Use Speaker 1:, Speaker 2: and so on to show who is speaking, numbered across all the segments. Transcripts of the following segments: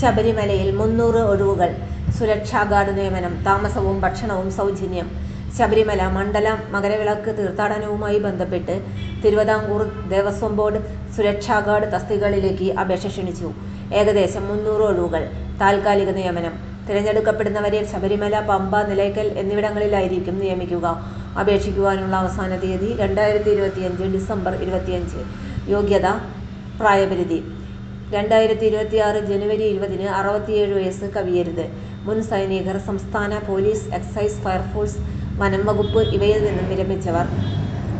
Speaker 1: ശബരിമലയിൽ മുന്നൂറ് ഒഴിവുകൾ. സുരക്ഷാ ഗാർഡ് നിയമനം താമസവും ഭക്ഷണവും സൗജന്യം. ശബരിമല മണ്ഡല മകരവിളക്ക് തീർത്ഥാടനവുമായി ബന്ധപ്പെട്ട് തിരുവിതാംകൂർ ദേവസ്വം ബോർഡ് സുരക്ഷാ ഗാർഡ് തസ്തികകളിലേക്ക് അപേക്ഷ ക്ഷണിച്ചു. ഏകദേശം മുന്നൂറ് ഒഴിവുകൾ. താൽക്കാലിക നിയമനം. തിരഞ്ഞെടുക്കപ്പെടുന്നവരെ ശബരിമല പമ്പ നിലയ്ക്കൽ എന്നിവിടങ്ങളിലായിരിക്കും നിയമിക്കുക. അപേക്ഷിക്കുവാനുള്ള അവസാന തീയതി രണ്ടായിരത്തി ഇരുപത്തിയഞ്ച് ഡിസംബർ ഇരുപത്തിയഞ്ച്. യോഗ്യത പ്രായപരിധി. രണ്ടായിരത്തി ഇരുപത്തിയാറ് ജനുവരി ഇരുപതിന് അറുപത്തിയേഴ് വയസ്സ് കവിയരുത്. മുൻ സൈനികർ സംസ്ഥാന പോലീസ് എക്സൈസ് ഫയർഫോഴ്സ് വനം വകുപ്പ് ഇവയിൽ നിന്നും വിരമിച്ചവർ.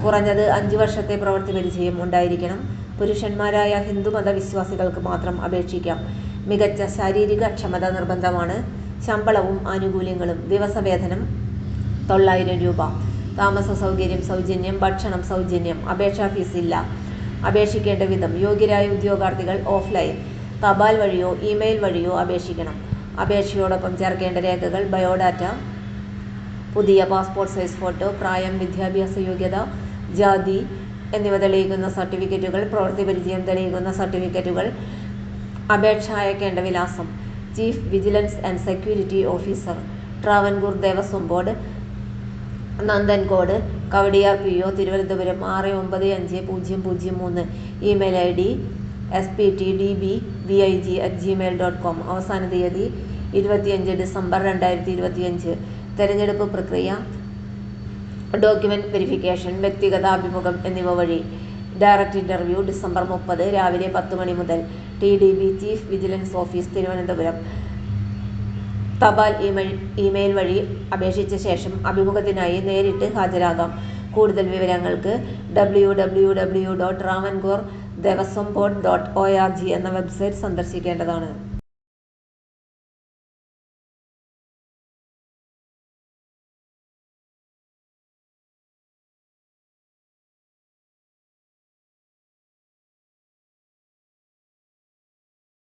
Speaker 1: കുറഞ്ഞത് അഞ്ച് വർഷത്തെ പ്രവൃത്തി പരിചയം ഉണ്ടായിരിക്കണം. പുരുഷന്മാരായ ഹിന്ദുമത വിശ്വാസികൾക്ക് മാത്രം അപേക്ഷിക്കാം. മികച്ച ശാരീരിക ക്ഷമത നിർബന്ധമാണ്. ശമ്പളവും ആനുകൂല്യങ്ങളും ദിവസവേതനം തൊള്ളായിരം രൂപ. താമസ സൗകര്യം സൗജന്യം ഭക്ഷണം സൗജന്യം അപേക്ഷാ ഫീസ് ഇല്ല. അപേക്ഷിക്കേണ്ട വിധം യോഗ്യരായ ഉദ്യോഗാർത്ഥികൾ ഓഫ്ലൈൻ തപാൽ വഴിയോ ഇമെയിൽ വഴിയോ അപേക്ഷിക്കണം. അപേക്ഷയോടൊപ്പം ചേർക്കേണ്ട രേഖകൾ ബയോഡാറ്റ പുതിയ പാസ്പോർട്ട് സൈസ് ഫോട്ടോ പ്രായം വിദ്യാഭ്യാസ യോഗ്യത ജാതി എന്നിവ തെളിയിക്കുന്ന സർട്ടിഫിക്കറ്റുകൾ പ്രവൃത്തി പരിചയം തെളിയിക്കുന്ന സർട്ടിഫിക്കറ്റുകൾ അപേക്ഷ അയക്കേണ്ട വിലാസം chief vigilance and security officer Travancore Devaswom board Nandancode Kavadiar P O Thiruvananthapuram ആറ് ഒമ്പത് അഞ്ച് പൂജ്യം പൂജ്യം മൂന്ന്. Email I D S P T D B V I G at Gmail dot com അവസാന തീയതി ഇരുപത്തിയഞ്ച് ഡിസംബർ രണ്ടായിരത്തി ഇരുപത്തിയഞ്ച്. തെരഞ്ഞെടുപ്പ് പ്രക്രിയ ഡോക്യുമെന്റ് വെരിഫിക്കേഷൻ വ്യക്തിഗത അഭിമുഖം എന്നിവ വഴി. ഡയറക്റ്റ് ഇന്റർവ്യൂ ഡിസംബർ മുപ്പത് രാവിലെ പത്ത് മണി മുതൽ. T D B chief vigilance office Thiruvananthapuram. തപാൽ ഇമെയിൽ വഴി അപേക്ഷിച്ച ശേഷം അഭിമുഖത്തിനായി നേരിട്ട് ഹാജരാകാം. കൂടുതൽ വിവരങ്ങൾക്ക് W W W dot Devaswom board dot O R G എന്ന വെബ്സൈറ്റ് സന്ദർശിക്കേണ്ടതാണ്.